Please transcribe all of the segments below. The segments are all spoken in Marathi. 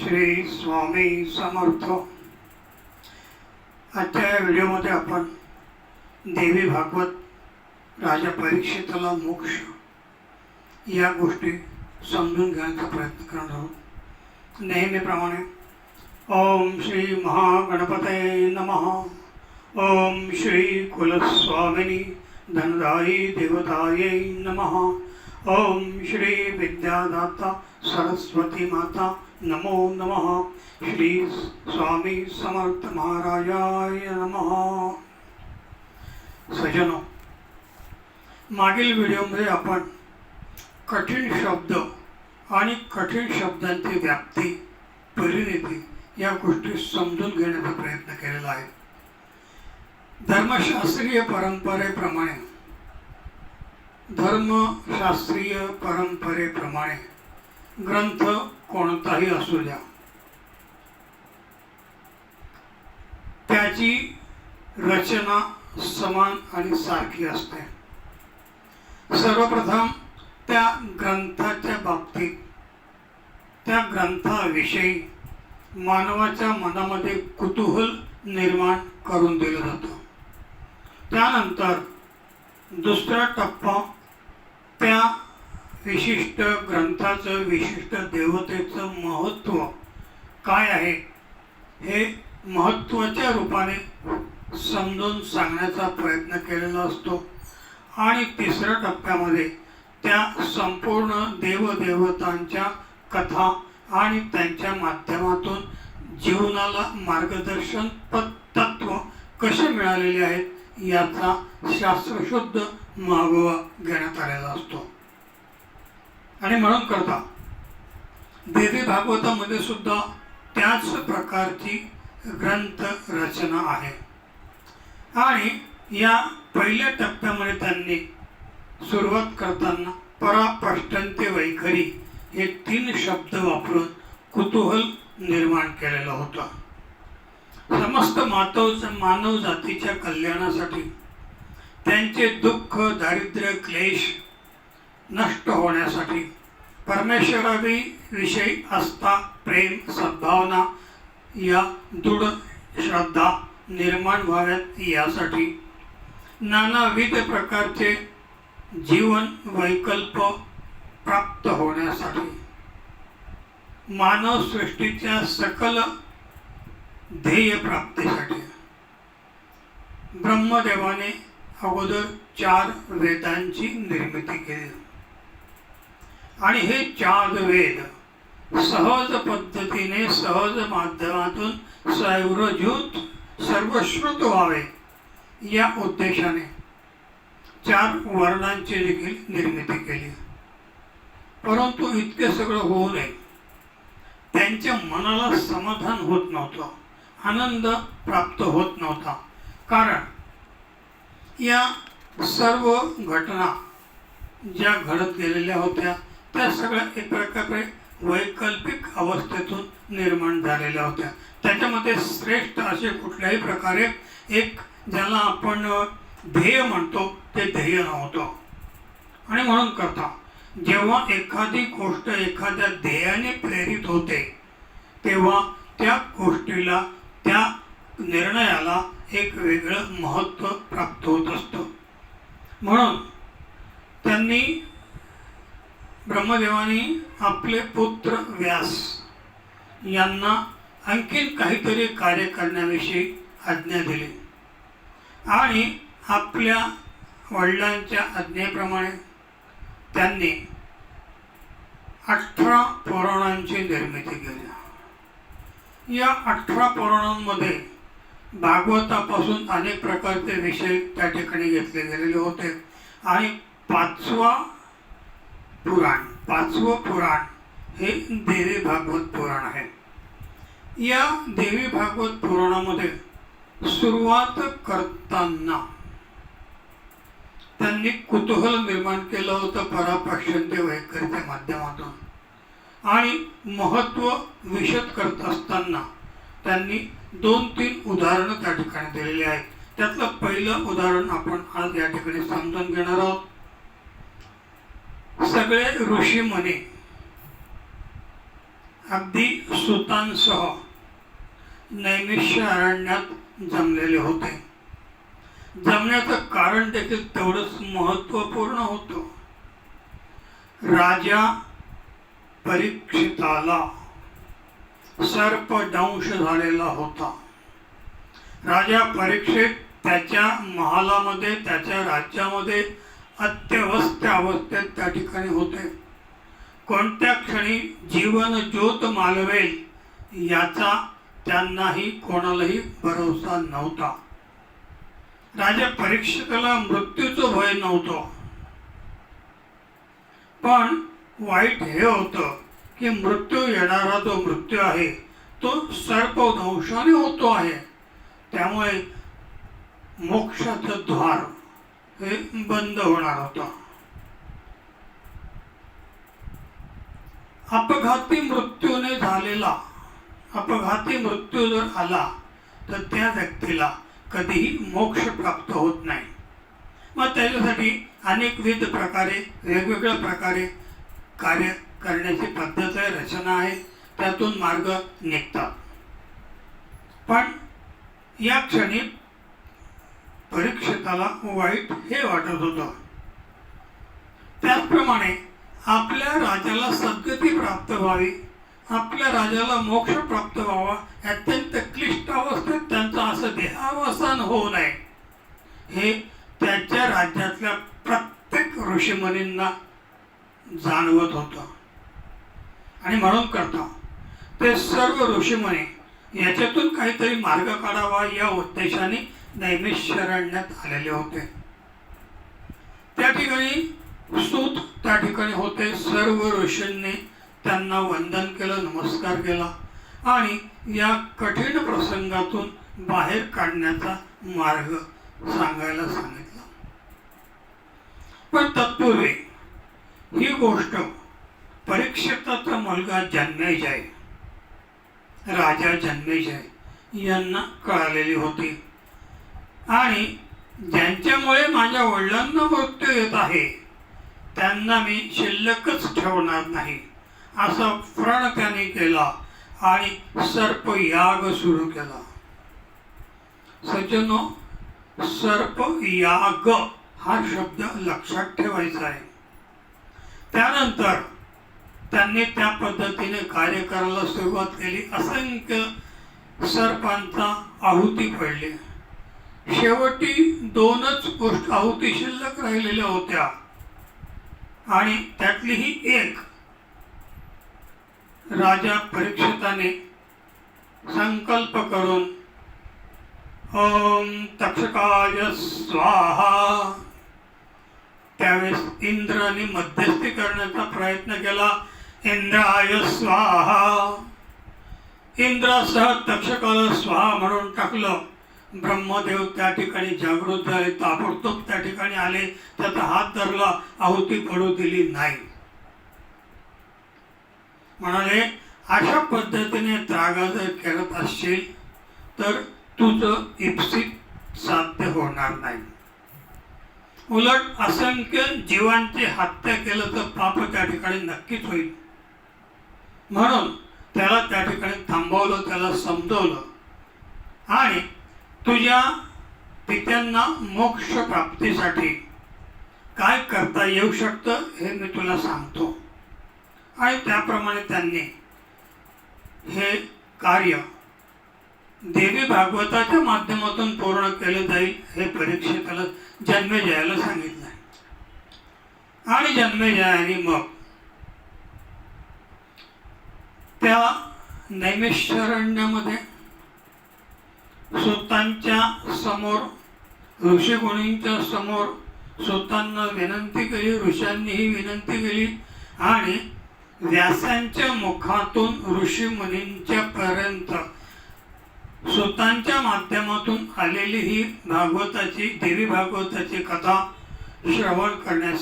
श्री स्वामी समर्थ. आजच्या या व्हिडिओमध्ये आपण देवी भागवत राजा परीक्षितला मोक्ष या गोष्टी समजून घेण्याचा प्रयत्न करणार आहोत. नेहमीप्रमाणे ओम श्री महागणपते नमः. ओम श्री कुलस्वामिनी धनदायी देवतायै नमः. ओम श्री विद्यादाता सरस्वती माता नमो नमः। श्री स्वामी समर्थ महाराजाय नमः। सजनो मागील व्हिडिओमध्ये आपण कठीण शब्द आणि कठीण शब्दांची व्याप्ती परिणिती या गोष्टी समजून घेण्याचा प्रयत्न केलेला आहे. धर्मशास्त्रीय परंपरेप्रमाणे धर्मशास्त्रीय परंपरेप्रमाणे ग्रंथ कोणताही असू द्या. त्याची रचना समान आणि सारखी असते. सर्वप्रथम त्या ग्रंथाच्या बाबतीत त्या ग्रंथाविषयी मानवाच्या मनामध्ये कुतूहल निर्माण करून दिलं जातं. त्यानंतर दुसरा टप्पा त्या विशिष्ट ग्रंथाचं विशिष्ट देवतेचं महत्त्व काय आहे? हे महत्त्वाच्या रूपाने समजून सांगण्याचा प्रयत्न केलेला असतो. आणि तिसऱ्या टप्प्यामध्ये त्या संपूर्ण देवदेवतांच्या कथा आणि त्यांच्या माध्यमातून जीवनाला मार्गदर्शन प- कसे मिळालेले आहेत याचा शास्त्रशुद्ध मागोवा घेण्यात आलेला असतो. आणि म्हणून करता. देवी भागवतामध्ये सुद्धा त्याच प्रकारची ग्रंथ रचना आहे. आणि या पहिल्या टप्प्यामध्ये त्यांनी सुरुवात करताना परापष्टंते वैखरी हे तीन शब्द वापरून कुतूहल निर्माण केलेलं होतं. समस्त मातव मानव जातीच्या कल्याणासाठी त्यांचे दुःख दारिद्र्य क्लेश नष्ट होण्यासाठी परमेश्वरावी विषयी आस्था प्रेम सद्भावना या दृढ श्रद्धा निर्माण व्हाव्यात यासाठी नानाविध प्रकारचे जीवन वैकल्प प्राप्त होण्यासाठी मानवसृष्टीच्या सकल ध्येय प्राप्तीसाठी ब्रह्मदेवाने अगोदर चार वेदांची निर्मिती केली. आणि हे चार वेद सहज पद्धतीने सहज माध्यमातून सौरजूत सर्वश्रुत व्हावे या उद्देशाने चार वर्णांची देखील निर्मिती केली. परंतु इतके सगळं होऊ नये. त्यांच्या मनाला समाधान होत नव्हतं आनंद प्राप्त होत नव्हता. कारण या सर्व घटना ज्या घडत गेलेल्या होत्या त्या सगळ्या एक प्रकारे वैकल्पिक अवस्थेतून निर्माण झालेल्या होत्या. त्याच्यामध्ये श्रेष्ठ असे कुठल्याही प्रकारे एक ज्याला आपण ध्येय म्हणतो ते ध्येय नव्हतं. आणि म्हणून करता जेव्हा एखादी गोष्ट एखाद्या ध्येयाने प्रेरित होते तेव्हा त्या गोष्टीला त्या निर्णयाला एक वेगळं महत्त्व प्राप्त होत असतं. म्हणून त्यांनी ब्रह्मदेवानी आपले पुत्र व्यास यांना आणखीन काहीतरी कार्य करण्याविषयी आज्ञा दिली. आणि आपल्या वडिलांच्या आज्ञेप्रमाणे त्यांनी अठरा पुराणांची निर्मिती केली. या अठरा पुराणांमध्ये भागवतापासून अनेक प्रकारचे विषय त्या ठिकाणी घेतले गेलेले होते. आणि पाचवा पुराण पाचवं पुराण हे देवी भागवत पुराण आहे. या देवी भागवत पुराणामध्ये सुरुवात करताना त्यांनी कुतूहल निर्माण केलं होतं परापक्षंते वैखरीच्या माध्यमातून. आणि महत्त्व विशद करत असताना त्यांनी दोन तीन उदाहरणं त्या ठिकाणी दिलेली आहेत. त्यातलं पहिलं उदाहरण आपण आज या ठिकाणी समजून घेणार आहोत. सगळे ऋषी मुनी अगदी सुतांसह नैमिष्य अरण्यात जमलेले होते. जमण्याचं कारण देखील तेवढंच महत्त्वपूर्ण होतं. राजा परीक्षिताला सर्पदंश झालेला होता. राजा परीक्षित त्याच्या महालामध्ये त्याच्या राज्यामध्ये अत्यवस्थ अवस्थेत त्या ठिकाणी होते. कोणत्या क्षणी जीवन ज्योत मालवेल याचा त्यांनाही कोणालाही भरोसा नव्हता. राजा परीक्षकाला मृत्यूचं भय नव्हतं. पण वाईट हे होतं की मृत्यू येणारा जो मृत्यू आहे तो सर्पदंशाने होतो आहे. त्यामुळे मोक्षाचं द्वार हे बंद होणार होतं अपघाती मृत्यूने झालेला अपघाती मृत्यू जर आला तर त्या व्यक्तीला कधीही मोक्ष प्राप्त होत नाही. मग त्याच्यासाठी अनेकविध प्रकारे वेगवेगळ्या प्रकारे कार्य करण्याची पद्धत आहे रचना आहे त्यातून मार्ग निघतात. पण या क्षणी परीक्षेताला वाईट हे वाटत होतं. त्याचप्रमाणे आपल्या राजाला सद्गती प्राप्त व्हावी आपल्या राजाला मोक्ष प्राप्त व्हावा अत्यंत क्लिष्ट अवस्थेत त्यांचं असं देहावसान होऊ नये. हे त्याच्या राज्यातल्या प्रत्येक ऋषीमुनींना जाणवत होतं. आणि म्हणून करता ते सर्व ऋषीमुनी याच्यातून काहीतरी मार्ग काढावा या उद्देशाने नैमिषरण्यात आलेले होते. त्या ठिकाणी सूत त्या ठिकाणी होते. सर्व ऋषींनी त्यांना वंदन केलं नमस्कार केला आणि या कठीण प्रसंगातून बाहेर काढण्याचा मार्ग सांगायला सांगितला. पण तत्पूर्वी ही गोष्ट परीक्षिताचा मुलगा जन्मेजय राजा जन्मेजय यांना कळालेली होती. आणि ज्यांच्यामुळे माझ्या वडिलांना मृत्यू येत आहे त्यांना मी शिल्लकच ठेवणार नाही. असा प्रण त्याने केला आणि सर्प याग सुरू केला. सज्जनो सर्प याग हा शब्द लक्षात ठेवायचा आहे. त्यानंतर त्यांनी त्या पद्धतीने कार्य करायला सुरुवात केली. असंख्य सर्पांचा आहुती पडली. शेवटी दोनच गोष्ट आहुती शिल्लक राहिलेल्या होत्या. आणि त्यातली ही एक राजा परीक्षिताने संकल्प करून ओम तक्षकाय स्वाहा. त्यावेळेस इंद्राने मध्यस्थी करण्याचा प्रयत्न केला इंद्राय स्वाहा. इंद्रासह तक्षकाला स्वाहा म्हणून टाकलं. ब्रह्मदेव त्या ठिकाणी जागृत झाले ताबडतोब त्या ठिकाणी आले त्याचा हात धरला आहुती पडू दिली नाही. म्हणाले अशा पद्धतीने त्रागा जर करत असशील तर तुझं इप्सित साध्य होणार नाही. उलट असंख्य जीवांची हत्या केलं तर पाप त्या ठिकाणी नक्कीच होईल. म्हणून त्याला त्या ठिकाणी थांबवलं त्याला समजवलं. आणि तुझ्या पित्यांना मोक्ष प्राप्तीसाठी काय करता येऊ शकतं हे मी तुला सांगतो. आणि त्याप्रमाणे त्यांनी हे कार्य देवी भागवताच्या माध्यमातून पूर्ण केलं जाईल हे परीक्षेला जन्मेजयाला सांगितलं. आणि जन्मेजयाने मग त्या नैमिषरण्यामध्ये स्वतःच्या समोर ऋषीगुणींच्या समोर स्वतःना विनंती केली ऋषांनीही विनंती केली आणि व्यासांच्या मुखातून ऋषी मुनींच्या पर्यंत स्वतःच्या माध्यमातून आलेली ही भागवताची देवी भागवताची कथा श्रवण करण्यास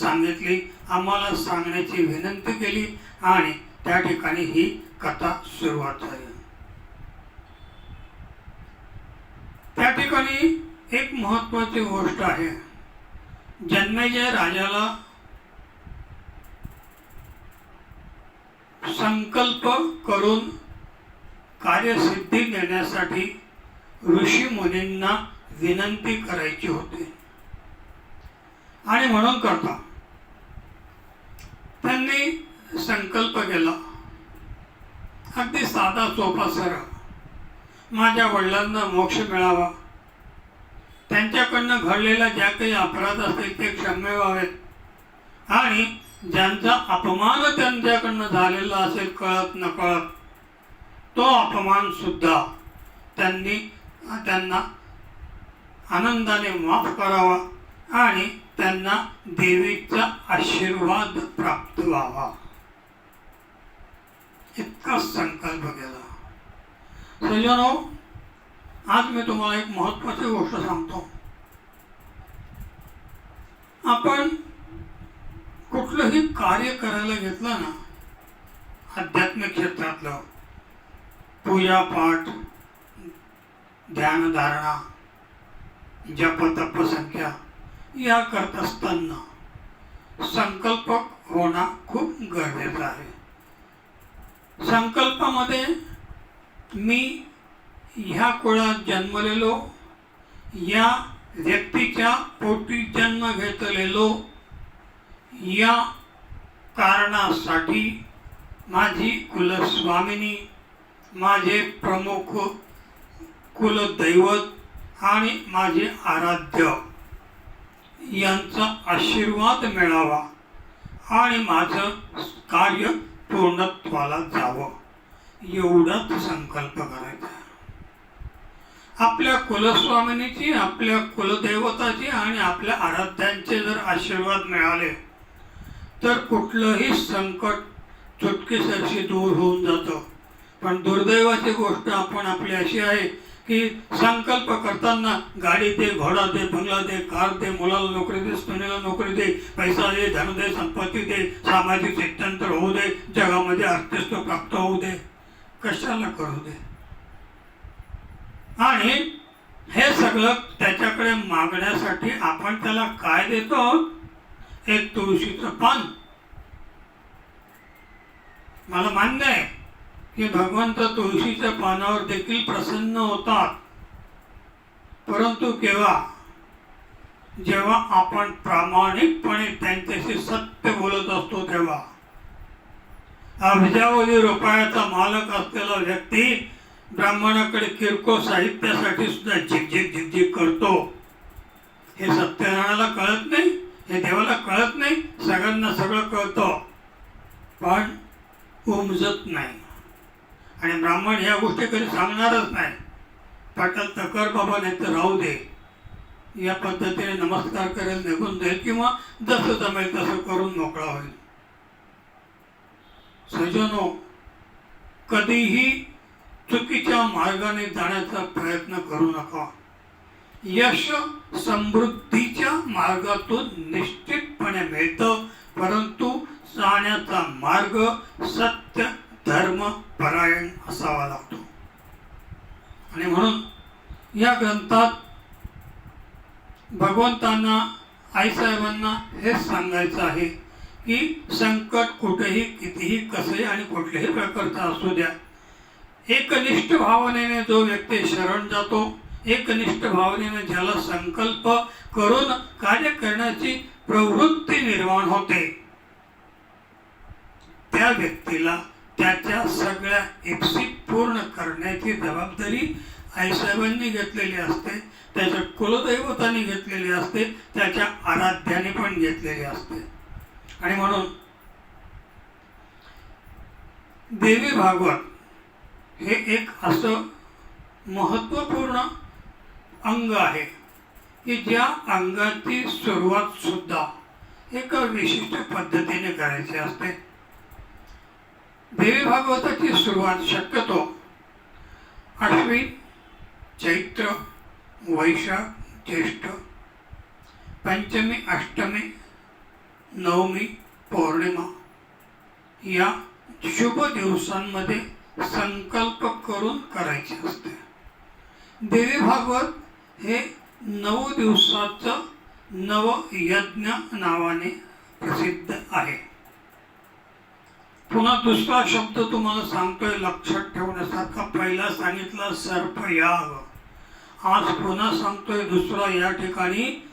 सांगितली. आम्हाला सांगण्याची विनंती केली आणि त्या ठिकाणी ही कथा सुरुवात झाली. त्या ठिकाणी एक महत्वाची गोष्ट आहे. जन्मेजय राजाला संकल्प करून कार्यसिद्धी देण्यासाठी ऋषी मुनींना विनंती करायची होती. आणि म्हणून करता. त्यांनी संकल्प केला. अगदी साधा सोपा सरळ. माझ्या वडिलांना मोक्ष मिळावा. त्यांच्याकडनं घडलेला ज्या काही अपराध असतील ते क्षम्य व्हावेत. आणि ज्यांचा अपमान त्यांच्याकडनं झालेला असेल कळत नकळत तो अपमान सुद्धा त्यांनी त्यांना आनंदाने माफ करावा आणि त्यांना देवीचा आशीर्वाद प्राप्त व्हावा. इतका संकल्प केला. सजनो आज मी तुम्हाला एक महत्वाची गोष्ट सांगतो. आपण कुठलंही कार्य करायला घेतलं ना आध्यात्मिक क्षेत्रातलं पूजा पाठ ध्यानधारणा जप तप संख्या या करत असताना संकल्प होणं खूप गरजेचं आहे. संकल्पामध्ये मी ह्या कुळात जन्मलेलो या व्यक्तीच्या पोटी जन्म घेतलेलो या कारणासाठी माझी कुलस्वामिनी माझे प्रमुख कुलदैवत आणि माझे आराध्य यांचा आशीर्वाद मिळावा आणि माझं कार्य पूर्णत्वाला जावं. एवढा तो संकल्प करायचा. आपल्या कुलस्वामिनीची आपल्या कुलदैवताची आणि आपल्या आराध्यांचे जर आशीर्वाद मिळाले तर कुठलंही संकट चुटकीसरशी दूर होऊन जातं. पण दुर्दैवाची गोष्ट आपण आपली अशी आहे की संकल्प करताना गाडी दे घोडा दे बंगला दे कार दे मुलाला नोकरी दे सुनेला नोकरी दे पैसा दे धन दे संपत्ती दे सामाजिक शिक्षांतर होऊ दे जगामध्ये अस्तित्व प्राप्त होऊ दे. कशाला करू दे. आणि हे सगळं त्याच्याकडे मागण्यासाठी आपण त्याला काय देतो? एक तुळशीचं पान. मला मान्य आहे की भगवंत तुळशीच्या पानावर देखील प्रसन्न होतात. परंतु केव्हा? जेव्हा आपण प्रामाणिकपणे त्यांच्याशी सत्य बोलत असतो तेव्हा. अब्जावधी रुपयाचा मालक असलेला व्यक्ती ब्राह्मणाकडे किरकोळ साहित्यासाठी सुद्धा झिकझिक झिकझिक करतो. हे सत्यनारायणाला कळत नाही हे देवाला कळत नाही सगळ्यांना सगळं कळतं. पण उमजत नाही. आणि ब्राह्मण ह्या गोष्टी कधी सांगणारच नाही. पाटल तकर बाबा नाही तर राहू दे. या पद्धतीने नमस्कार करेल निघून जाईल किंवा जसं जमेल तसं करून मोकळा होईल. सजनो कधीही चुकीच्या मार्गाने जाण्याचा प्रयत्न करू नका. यश समृद्धीच्या मार्गातून निश्चितपणे मिळतं परंतु जाण्याचा मार्ग सत्य धर्म परायण असावा लागतो. आणि म्हणून या ग्रंथात भगवंतांना आईसाहेबांना हेच सांगायचं आहे की संकट कुठेही कितीही कसे आणि कुठल्याही प्रकारचं असू द्या. एकनिष्ठ भावनेने जो व्यक्ती शरण जातो एकनिष्ठ भावनेने ज्याला संकल्प करून कार्य करण्याची प्रवृत्ती निर्माण होते. त्या व्यक्तीला त्याच्या सगळ्या इप्सी पूर्ण करण्याची जबाबदारी आईसाहेबांनी घेतलेली असते त्याच्या कुलदैवतांनी घेतलेली असते त्याच्या आराध्याने पण घेतलेली असते. आणि म्हणून देवी भागवत हे एक असं महत्त्वपूर्ण अंग आहे की ज्या अंगाची सुरुवात सुद्धा एका विशिष्ट पद्धतीने करायची असते. देवी भागवताची सुरुवात शक्यतो आठवी चैत्र वैशाख ज्येष्ठ पंचमी अष्टमी नवमी पौर्णिमा या शुभ दिवसांमध्ये संकल्प करून करायचे असते. देवी भागवत हे नऊ दिवसाचं नवयज्ञ नावाने प्रसिद्ध आहे. पुन्हा दुसरा शब्द तुम्हाला सांगतोय लक्षात ठेवण्यासारखा. पहिला सांगितला सर्पयाग. आज पुन्हा सांगतोय दुसरा या ठिकाणी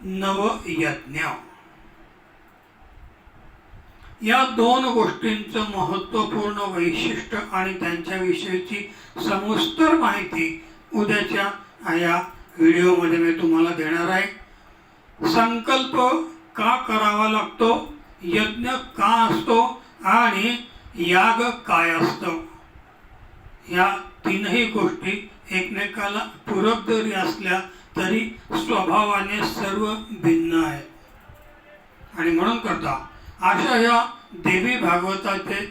नवयज्ञ. या दोन गोष्टींचं महत्त्वपूर्ण वैशिष्ट्य आणि त्यांच्याविषयीची समस्तर माहिती उद्याच्या या व्हिडिओमध्ये मी तुम्हाला देणार आहे. संकल्प का करावा लागतो? यज्ञ का असतो? आणि याग काय असतो? या तीनही गोष्टी एकमेकाला पूरक जरी असल्या तरी स्वभावाने सर्व भिन्न आहेत. आणि म्हणून करता अशा या देवी भागवताचे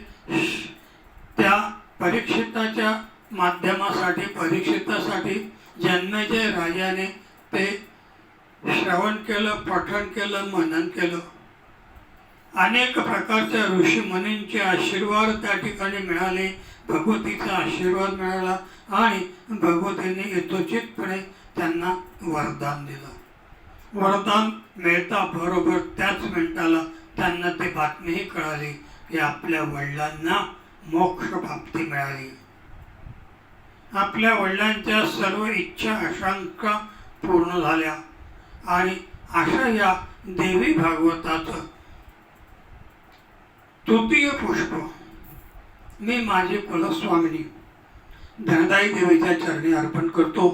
त्या परीक्षिताच्या माध्यमासाठी परीक्षितासाठी जन्मेजय राजाने ते श्रवण केलं पठण केलं मनन केलं. अनेक प्रकारच्या ऋषीमुनींचे आशीर्वाद त्या ठिकाणी मिळाले भगवतीचा आशीर्वाद मिळाला आणि भगवतीने यथोचितपणे त्यांना वरदान दिलं. वरदान मिळता बरोबर त्याच मिनिटाला त्यांना ते बातमीही कळाली की आपल्या वडिलांना मोक्ष प्राप्ती मिळाली. आपल्या वडिलांच्या सर्व इच्छा आशांका पूर्ण झाल्या आणि अशा या देवी भागवताचं तृतीय पुष्प मी माझे कुलस्वामिनी धनदाई देवीच्या चरणी अर्पण करतो.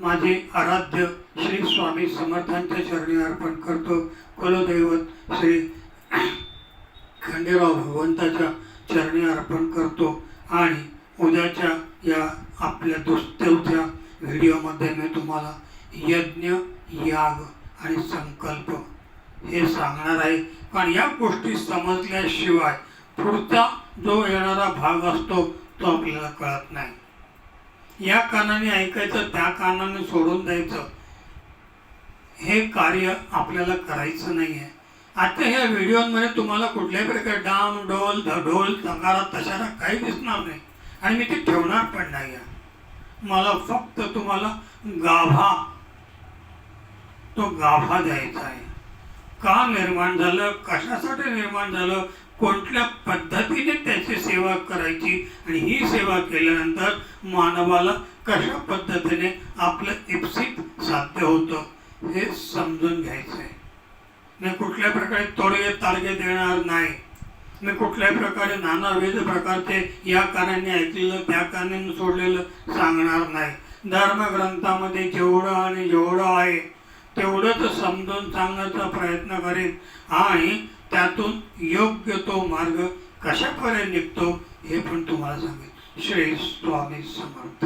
माझे आराध्य श्री स्वामी समर्थांच्या चरणी अर्पण करतो. कुलदैवत श्री खंडेराव भगवंताच्या चरणी अर्पण करतो आणि उद्याच्या या आपल्या दुस्तवच्या व्हिडिओमध्ये मी तुम्हाला यज्ञ याग आणि संकल्प हे सांगणार आहे. पण या गोष्टी समजल्याशिवाय पुढचा जो येणारा भाग असतो तो आपल्याला कळत नाही. या कानाने ऐकायचं त्या कानाने सोडून द्यायचं हे कार्य आपल्याला करायचं नाही आहे आता ह्या व्हिडिओमध्ये तुम्हाला कुठल्याही प्रकारे डाम डोल ढोल तकारा तशाला काही दिसणार नाही. आणि मी ते ठेवणार पण नाही मला फक्त तुम्हाला गाभा तो गाभा द्यायचा आहे. का निर्माण झालं? कशासाठी निर्माण झालं? कोणत्या पद्धतीने त्याची सेवा करायची? आणि ही सेवा केल्यानंतर मानवाला कशा पद्धतीने आपलं इप्सित साध्य होतं हे समजून घ्यायचं आहे मी कुठल्या प्रकारे तोडगे तारगे देणार नाही. मी कुठल्याही प्रकारे नानाविध प्रकारचे या कारणाने ऐकलेलं त्या कारणाने सोडलेलं सांगणार नाही. धर्मग्रंथामध्ये जेवढं आणि जेवढं आहे तेवढंच समजून सांगण्याचा प्रयत्न करेन. आणि त्यातून योग्य तो मार्ग कशापर्यंत निघतो हे पण तुम्हाला सांगेन. श्री स्वामी समर्थ.